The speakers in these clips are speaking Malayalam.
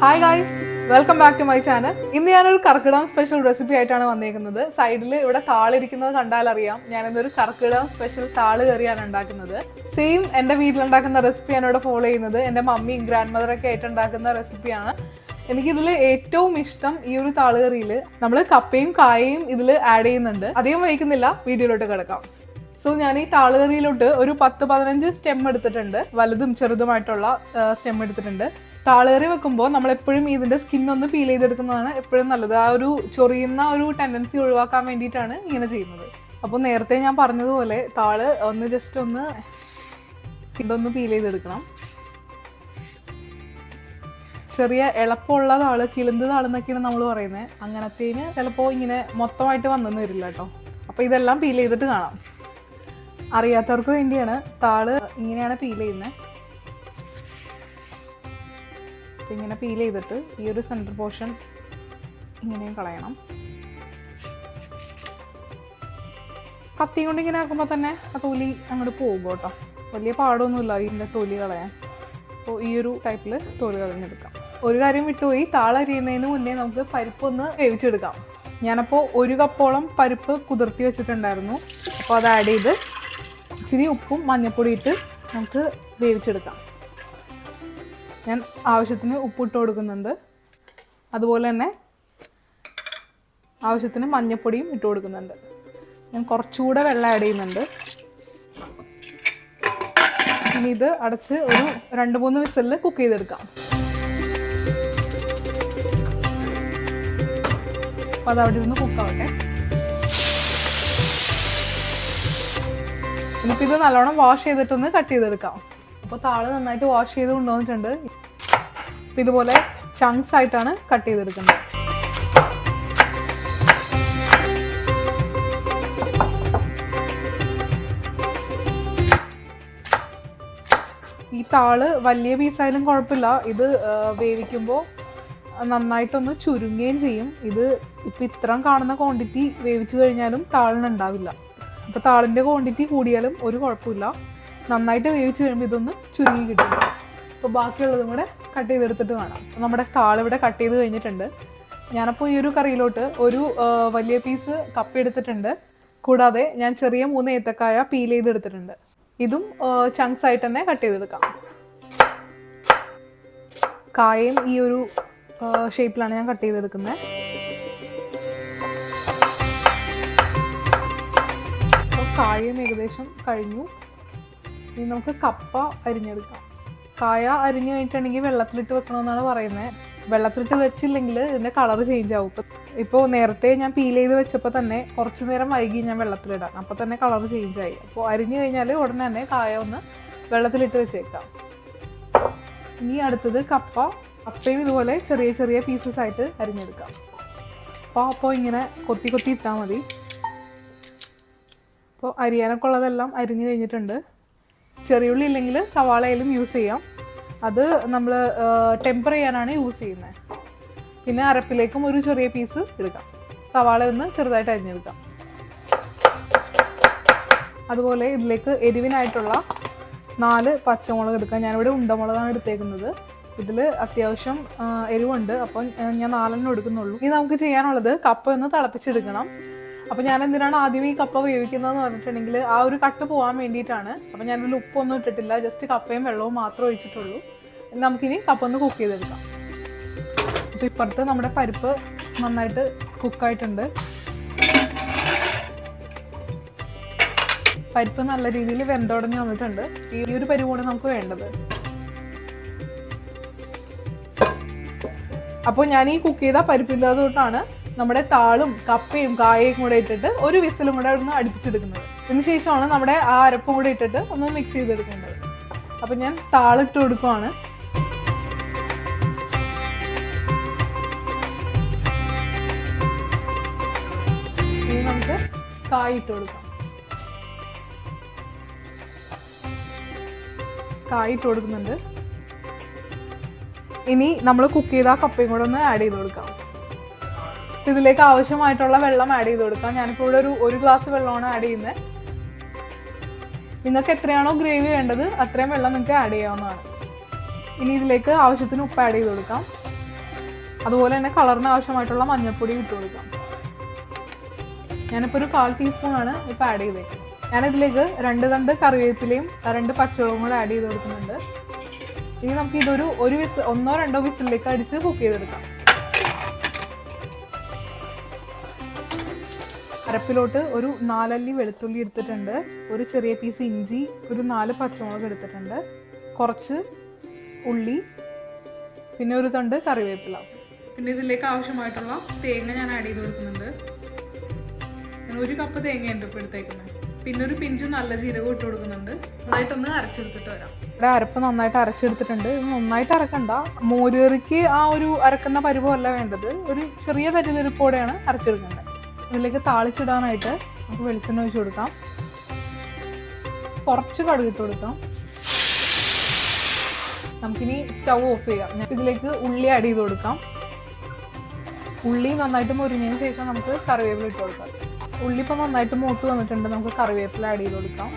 Hi guys welcome back to my channel ഇന്ന് ഞാനൊരു കർക്കിടകം സ്പെഷ്യൽ റെസിപ്പി ആയിട്ടാണ് വന്നേക്കുന്നത്. സൈഡിൽ ഇവിടെ താളിരിക്കുന്നത് കണ്ടാൽ അറിയാം ഞാൻ ഇന്നൊരു കർക്കിടകം സ്പെഷ്യൽ താൾ കറിയാണ് ഉണ്ടാക്കുന്നത്. സെയിം എന്റെ വീട്ടിലുണ്ടാക്കുന്ന റെസിപ്പിയാണ് ഇവിടെ ഫോളോ ചെയ്യുന്നത്. എന്റെ മമ്മിയും ഗ്രാൻഡ് മദറൊക്കെ ആയിട്ട് ഉണ്ടാക്കുന്ന റെസിപ്പിയാണ് എനിക്കിതിൽ ഏറ്റവും ഇഷ്ടം ഈ ഒരു താളുകറിയിൽ നമ്മൾ കപ്പയും കായയും ഇതിൽ ആഡ് ചെയ്യുന്നുണ്ട്. അധികം വഹിക്കുന്നില്ല വീഡിയോയിലോട്ട് കിടക്കാം. സോ ഞാൻ ഈ താളുകറിയിലോട്ട് ഒരു പത്ത് പതിനഞ്ച് സ്റ്റെം എടുത്തിട്ടുണ്ട്. വലുതും ചെറുതുമായിട്ടുള്ള സ്റ്റെം എടുത്തിട്ടുണ്ട്. താളുകറി വെക്കുമ്പോൾ ഇതിന്റെ സ്കിൻ ഒന്ന് ഫീൽ ചെയ്തെടുക്കുന്നതാണ് എപ്പോഴും നല്ലത്. ആ ഒരു ചൊറിയുന്ന ഒരു ടെൻഡൻസി ഒഴിവാക്കാൻ വേണ്ടിയിട്ടാണ് ഇങ്ങനെ ചെയ്യുന്നത്. അപ്പോൾ നേരത്തെ ഞാൻ പറഞ്ഞതുപോലെ താൾ ഒന്ന് ജസ്റ്റ് ഒന്ന് ഇതൊന്ന് ഫീൽ ചെയ്തെടുക്കണം. ചെറിയ എളുപ്പമുള്ള താൾ കിളിന്ത് താളെന്നൊക്കെയാണ് നമ്മൾ പറയുന്നത്. അങ്ങനത്തേന് ചിലപ്പോൾ ഇങ്ങനെ മൊത്തമായിട്ട് വന്നെന്ന് വരില്ല കേട്ടോ. അപ്പോൾ ഇതെല്ലാം ഫീൽ ചെയ്തിട്ട് കാണാം. അറിയാത്തവർക്ക് വേണ്ടിയാണ് താൾ ഇങ്ങനെയാണ് ഫീൽ ചെയ്യുന്നത്. ഇങ്ങനെ പീൽ ചെയ്തിട്ട് ഈ ഒരു സെന്റർ പോർഷൻ ഇങ്ങനെയും കളയണം. കത്തി കൊണ്ട് ഇങ്ങനെ ആക്കുമ്പോൾ തന്നെ ആ തൊലി അങ്ങോട്ട് പോകും കേട്ടോ. വലിയ പാടൊന്നുമില്ല ഇതിന്റെ തൊലി കളയാൻ. അപ്പോൾ ഈ ഒരു ടൈപ്പിൽ തൊലി കളഞ്ഞെടുക്കാം. ഒരു കാര്യം വിട്ടുപോയി താളരിയുന്നതിന് മുന്നേ നമുക്ക് പരിപ്പൊന്ന് വേവിച്ചെടുക്കാം. ഞാനപ്പോൾ ഒരു കപ്പോളം പരിപ്പ് കുതിർത്തി വെച്ചിട്ടുണ്ടായിരുന്നു. അപ്പോൾ അത് ആഡ് ചെയ്ത് ഇച്ചിരി ഉപ്പും മഞ്ഞൾപ്പൊടി ഇട്ട് നമുക്ക് വേവിച്ചെടുക്കാം. ഞാൻ ആവശ്യത്തിന് ഉപ്പിട്ട് കൊടുക്കുന്നുണ്ട്. അതുപോലെ തന്നെ ആവശ്യത്തിന് മഞ്ഞൾപ്പൊടിയും ഇട്ട് കൊടുക്കുന്നുണ്ട്. ഞാൻ കുറച്ചുകൂടെ വെള്ളം ആഡ് ചെയ്യുന്നുണ്ട്. ഇനി ഇത് അടച്ച് ഒരു രണ്ട് മൂന്ന് വിസലിൽ കുക്ക് ചെയ്തെടുക്കാം. അപ്പോൾ അത് അവിടെ ഇരുന്ന് കുക്കാവട്ടെ ഇനിയിപ്പോൾ ഇത് നല്ലോണം വാഷ് ചെയ്തിട്ടൊന്ന് കട്ട് ചെയ്തെടുക്കാം. അപ്പോൾ താൾ നന്നായിട്ട് വാഷ് ചെയ്ത് കൊണ്ടുവന്നിട്ടുണ്ട്. അപ്പോൾ ഇതുപോലെ ചങ്ക്സ് ആയിട്ടാണ് കട്ട് ചെയ്തെടുക്കുന്നത്. ഈ താൾ വലിയ പീസായാലും കുഴപ്പമില്ല. ഇത് വേവിക്കുമ്പോൾ നന്നായിട്ടൊന്ന് ചുരുങ്ങുകയും ചെയ്യും. ഇത് ഇപ്പം ഇത്രയും കാണുന്ന ക്വാണ്ടിറ്റി വേവിച്ചു കഴിഞ്ഞാലും താളിനുണ്ടാവില്ല അപ്പോൾ താളിന്റെ ക്വാണ്ടിറ്റി കൂടിയാലും ഒരു കുഴപ്പമില്ല. നന്നായിട്ട് വേവിച്ച് കഴിയുമ്പോൾ ഇതൊന്ന് ചുരുങ്ങി കിട്ടും. അപ്പോൾ ബാക്കിയുള്ളതും കൂടെ കട്ട് ചെയ്തെടുത്തിട്ട് കാണാം നമ്മുടെ താളിവിടെ കട്ട് ചെയ്ത് കഴിഞ്ഞിട്ടുണ്ട്. ഞാനപ്പോൾ ഈ ഒരു കറിയിലോട്ട് ഒരു വലിയ പീസ് കപ്പ എടുത്തിട്ടുണ്ട്. കൂടാതെ ഞാൻ ചെറിയ മൂന്ന് ഏത്തക്കായ പീൽ ചെയ്തെടുത്തിട്ടുണ്ട്. ഇതും ചങ്ക്സ് ആയിട്ട് തന്നെ കട്ട് ചെയ്തെടുക്കാം. കായയും ഈ ഒരു ഷേപ്പിലാണ് ഞാൻ കട്ട് ചെയ്തെടുക്കുന്നത് കായയും കായം ഏകദേശം കഴിഞ്ഞു. ഇനി നമുക്ക് കപ്പ അരിഞ്ഞെടുക്കാം. കായ അരിഞ്ഞു കഴിഞ്ഞിട്ടുണ്ടെങ്കിൽ വെള്ളത്തിലിട്ട് വെക്കണമെന്നാണ് പറയുന്നത്. വെള്ളത്തിലിട്ട് വെച്ചില്ലെങ്കിൽ ഇതിന്റെ കളർ ചേഞ്ച് ആവും. ഇപ്പം ഇപ്പോൾ നേരത്തെ ഞാൻ പീൽ ചെയ്ത് വെച്ചപ്പോൾ തന്നെ കുറച്ച് നേരം വൈകി ഞാൻ വെള്ളത്തിലിടാം. അപ്പോൾ തന്നെ കളർ ചേഞ്ച് ആയി. അപ്പോൾ അരിഞ്ഞു കഴിഞ്ഞാൽ ഉടനെ തന്നെ കായ ഒന്ന് വെള്ളത്തിലിട്ട് വെച്ചേക്കാം. ഇനി അടുത്തത് കപ്പ. കപ്പയും ഇതുപോലെ ചെറിയ ചെറിയ പീസസ് ആയിട്ട് അരിഞ്ഞെടുക്കാം. അപ്പോൾ അപ്പോൾ ഇങ്ങനെ കൊത്തി കൊത്തി ഇട്ടാൽ മതി. അപ്പോൾ അരിയാനൊക്കെ ഉള്ളതെല്ലാം അരിഞ്ഞു കഴിഞ്ഞിട്ടുണ്ട്. ചെറിയുള്ളി ഇല്ലെങ്കിൽ സവാളയിലും യൂസ് ചെയ്യാം. അത് നമ്മൾ ടെമ്പർ ചെയ്യാനാണ് യൂസ് ചെയ്യുന്നത് പിന്നെ അരപ്പിലേക്കും ഒരു ചെറിയ പീസ് എടുക്കാം. സവാള ഒന്ന് ചെറുതായിട്ട് അരിഞ്ഞെടുക്കാം. അതുപോലെ ഇതിലേക്ക് എരിവിനായിട്ടുള്ള നാല് പച്ചമുളക് എടുക്കാം. ഞാനിവിടെ ഉണ്ടമുളകാണ് എടുത്തേക്കുന്നത്. ഇതിൽ അത്യാവശ്യം എരിവുണ്ട്. അപ്പം ഞാൻ നാലെണ്ണം എടുക്കുന്നുള്ളൂ. ഇനി നമുക്ക് ചെയ്യാനുള്ളത് കപ്പ ഒന്ന് തിളപ്പിച്ചെടുക്കണം. അപ്പം ഞാൻ എന്തിനാണ് ആദ്യം ഈ കപ്പ വേവിക്കുന്നതെന്ന് പറഞ്ഞിട്ടുണ്ടെങ്കിൽ ആ ഒരു കട്ട് പോകാൻ വേണ്ടിയിട്ടാണ്. അപ്പം ഞാനിതിൽ ഉപ്പൊന്നും ഇട്ടിട്ടില്ല ജസ്റ്റ് കപ്പയും വെള്ളവും മാത്രം ഒഴിച്ചിട്ടുള്ളൂ. നമുക്കിനി കപ്പ ഒന്ന് കുക്ക് ചെയ്തെടുക്കാം. അപ്പോൾ ഇപ്പുറത്ത് നമ്മുടെ പരിപ്പ് നന്നായിട്ട് കുക്കായിട്ടുണ്ട് പരിപ്പ് നല്ല രീതിയിൽ വെന്തുടങ്ങി വന്നിട്ടുണ്ട്. ഈ ഒരു പരിവാണ് നമുക്ക് വേണ്ടത്. അപ്പോൾ ഞാൻ ഈ കുക്ക് ചെയ്ത പരിപ്പില്ലാത്തതുകൊണ്ടാണ് നമ്മുടെ താളും കപ്പയും കായയും കൂടെ ഇട്ടിട്ട് ഒരു വിസിലും കൂടെ ഒന്ന് അടുപ്പിച്ചെടുക്കുന്നത്. അതിന് ശേഷമാണ് നമ്മുടെ ആ അരപ്പും കൂടെ ഇട്ടിട്ട് ഒന്ന് മിക്സ് ചെയ്തെടുക്കേണ്ടത്. അപ്പം ഞാൻ താളിട്ട് കൊടുക്കുവാണ്. ഇനി നമുക്ക് കായ ഇട്ട് കൊടുക്കാം. കായ ഇട്ട് കൊടുക്കുന്നുണ്ട്. ഇനി നമ്മൾ കുക്ക് ചെയ്ത കപ്പയും കൂടെ ഒന്ന് ആഡ് ചെയ്ത് കൊടുക്കാം. ഇതിലേക്ക് ആവശ്യമായിട്ടുള്ള വെള്ളം ആഡ് ചെയ്ത് കൊടുക്കാം. ഞാനിപ്പോൾ ഇവിടെ ഒരു ഒരു ഗ്ലാസ് വെള്ളമാണ് ആഡ് ചെയ്യുന്നത് നിങ്ങൾക്ക് എത്രയാണോ ഗ്രേവി വേണ്ടത് അത്രയും വെള്ളം നിങ്ങൾക്ക് ആഡ് ചെയ്യാവുന്നതാണ്. ഇനി ഇതിലേക്ക് ആവശ്യത്തിന് ഉപ്പ് ആഡ് ചെയ്ത് കൊടുക്കാം. അതുപോലെ തന്നെ കളറിന് ആവശ്യമായിട്ടുള്ള മഞ്ഞൾപ്പൊടി ഇട്ട് കൊടുക്കാം. ഞാനിപ്പോൾ ഒരു കാൽ ടീസ്പൂണാണ് ഇപ്പോൾ ആഡ് ചെയ്തേക്കുന്നത് ഞാനിതിലേക്ക് രണ്ട് തണ്ട് കറിവേപ്പിലയും രണ്ട് പച്ചവളവും കൂടെ ആഡ് ചെയ്ത് കൊടുക്കുന്നുണ്ട്. ഇനി നമുക്ക് ഇതൊരു ഒരു വിസ് ഒന്നോ രണ്ടോ വിസിലേക്ക് അടിച്ച് കുക്ക് ചെയ്തെടുക്കാം. അരപ്പിലോട്ട് ഒരു നാലല്ലി വെളുത്തുള്ളി എടുത്തിട്ടുണ്ട്. ഒരു ചെറിയ പീസ് ഇഞ്ചി ഒരു നാല് പച്ചമുളക് എടുത്തിട്ടുണ്ട്. കുറച്ച് ഉള്ളി പിന്നെ ഒരു തണ്ട് കറിവേപ്പില. പിന്നെ ഇതിലേക്ക് ആവശ്യമായിട്ടുള്ള തേങ്ങ ഞാൻ ആഡ് ചെയ്ത് കൊടുക്കുന്നുണ്ട്. ഒരു കപ്പ് തേങ്ങയുണ്ട് ഇപ്പോൾ എടുത്തേക്കുന്നത്. പിന്നെ ഒരു പിഞ്ച് നല്ല ജീരകം ഇട്ട് കൊടുക്കുന്നുണ്ട്. നന്നായിട്ടൊന്ന് അരച്ചെടുത്തിട്ട് വരാം. ഇവിടെ അരപ്പ് നന്നായിട്ട് അരച്ചെടുത്തിട്ടുണ്ട്. ഇത് നന്നായിട്ട് അരക്കണ്ട. മോരുകറിക്ക് ആ ഒരു അരക്കുന്ന പരുവമല്ല വേണ്ടത്. ഒരു ചെറിയ തരിതരിപ്പോടെയാണ് അരച്ചെടുക്കേണ്ടത്. ഇതിലേക്ക് താളിച്ചിടാനായിട്ട് നമുക്ക് വെളിച്ചെണ്ണ ഒഴിച്ചു കൊടുക്കാം. കുറച്ച് കടുകിട്ട് കൊടുക്കാം. നമുക്കിനി സ്റ്റൗ ഓഫ് ചെയ്യാം. ഇതിലേക്ക് ഉള്ളി ആഡ് ചെയ്ത് കൊടുക്കാം. ഉള്ളി നന്നായിട്ട് മുരിഞ്ഞതിന് ശേഷം നമുക്ക് കറിവേപ്പില ഇട്ട് കൊടുക്കാം. ഉള്ളി ഇപ്പം നന്നായിട്ട് മൂത്ത് വന്നിട്ടുണ്ട്. നമുക്ക് കറിവേപ്പില ആഡ് ചെയ്ത് കൊടുക്കാം.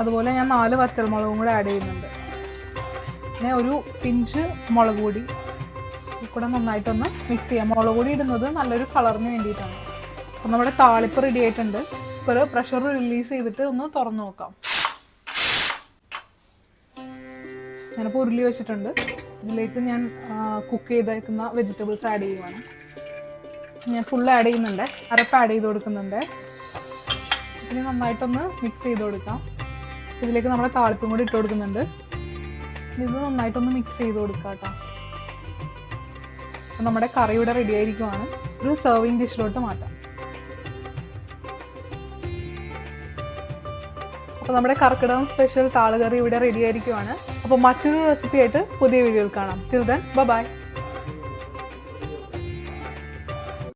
അതുപോലെ ഞാൻ നാല് വറ്റൽമുളകും കൂടെ ആഡ് ചെയ്യുന്നുണ്ട്. പിന്നെ ഒരു പിഞ്ച് മുളക് പൊടി. കൂടെ നന്നായിട്ടൊന്ന് മിക്സ് ചെയ്യാം. മുളക് പൊടി ഇടുന്നത് നല്ലൊരു കളറിന് വേണ്ടിയിട്ടാണ്. അപ്പം നമ്മുടെ താളിപ്പ് റെഡി ആയിട്ടുണ്ട്. ഒരു പ്രഷർ റിലീസ് ചെയ്തിട്ട് ഒന്ന് തുറന്നു നോക്കാം. ഞാനിപ്പോൾ ഉരുളി വെച്ചിട്ടുണ്ട്. ഇതിലേക്ക് ഞാൻ കുക്ക് ചെയ്തേക്കുന്ന വെജിറ്റബിൾസ് ആഡ് ചെയ്യുവാണ്. ഞാൻ ഫുൾ ആഡ് ചെയ്യുന്നുണ്ട്. അരപ്പ് ആഡ് ചെയ്ത് കൊടുക്കുന്നുണ്ട്. ഇതിന് നന്നായിട്ടൊന്ന് മിക്സ് ചെയ്ത് കൊടുക്കാം. ഇതിലേക്ക് നമ്മുടെ താളിപ്പും കൂടി ഇട്ട് കൊടുക്കുന്നുണ്ട്. ഇത് നന്നായിട്ടൊന്ന് മിക്സ് ചെയ്ത് കൊടുക്കാം കേട്ടോ. നമ്മുടെ കറിയുടെ റെഡി ആയിരിക്കുവാണ്. ഒരു സെർവിങ് ഡിഷിലോട്ട് മാറ്റാം. അപ്പോൾ നമ്മുടെ കർക്കിടകം സ്പെഷ്യൽ താളുകറി ഇവിടെ റെഡി ആയിരിക്കുവാണ്. അപ്പോൾ മറ്റൊരു റെസിപ്പി ആയിട്ട് പുതിയ വീഡിയോയിൽ കാണാം. Till then bye